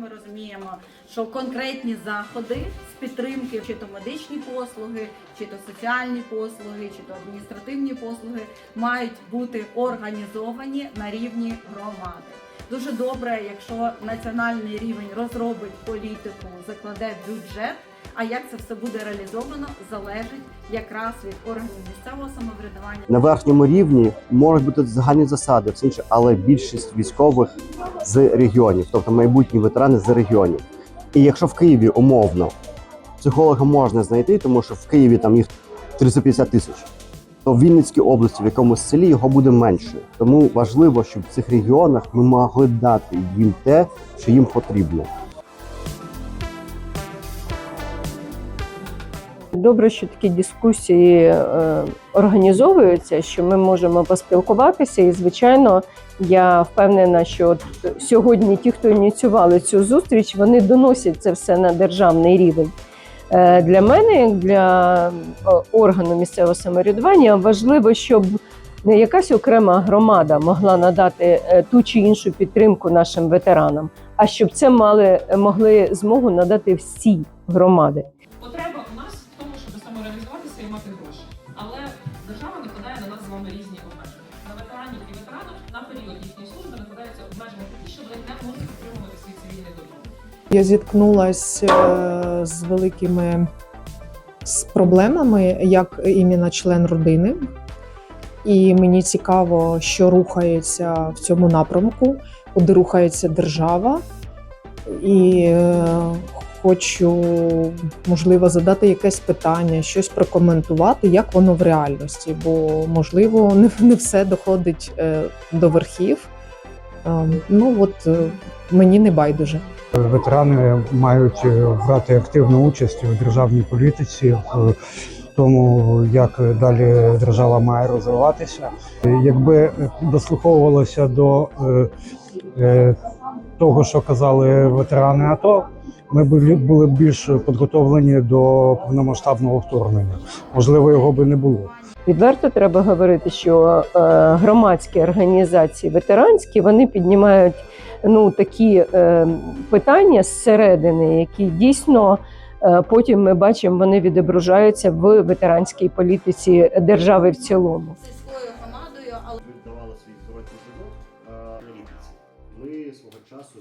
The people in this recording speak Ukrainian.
Ми розуміємо, що конкретні заходи з підтримки, чи то медичні послуги, чи то соціальні послуги, чи то адміністративні послуги, мають бути організовані на рівні громади. Дуже добре, якщо національний рівень розробить політику, закладе бюджет. А як це все буде реалізовано, залежить якраз від органів місцевого самоврядування. На верхньому рівні можуть бути загальні засади, все інше, але більшість військових з регіонів, тобто майбутні ветерани з регіонів. І якщо в Києві умовно психолога можна знайти, тому що в Києві там їх 350 тисяч, то в Вінницькій області, в якомусь селі його буде менше. Тому важливо, щоб в цих регіонах ми могли дати їм те, що їм потрібно. Добре, що такі дискусії е, організовуються, що ми можемо поспілкуватися. І, звичайно, я впевнена, що от сьогодні ті, хто ініціювали цю зустріч, вони доносять це все на державний рівень. Е, Для мене, як для е, органу місцевого самоврядування, важливо, щоб не якась окрема громада могла надати е, ту чи іншу підтримку нашим ветеранам, а щоб це мали могли змогу надати всі громади. Потреба у нас в тому, щоб самореалізуватися і мати гроші. Але держава накладає на нас з вами різні обмеження. На ветеранів і ветеранів на період їхньої служби накладаються обмеження такі, що вони не можуть Я зіткнулася з великими з проблемами як іменно член родини, і мені цікаво, що рухається в цьому напрямку, куди рухається держава. І е, хочу, можливо, задати якесь питання, щось прокоментувати, як воно в реальності, бо можливо не, не все доходить е, до верхів. Е, ну от е, мені не байдуже. Ветерани мають е, брати активну участь у державній політиці, в тому, як далі держава має розвиватися. Якби дослуховувалося до е, е, того, що казали ветерани АТО, ми були б більш підготовлені до повномасштабного вторгнення. Можливо, його би не було. Відверто треба говорити, що е, громадські організації ветеранські вони піднімають ну такі е, питання зсередини, які дійсно. Е, потім ми бачимо, вони відображаються в ветеранській політиці держави в цілому. Сільською громадою, але віддавала свій короткі жінок. Ми свого часу.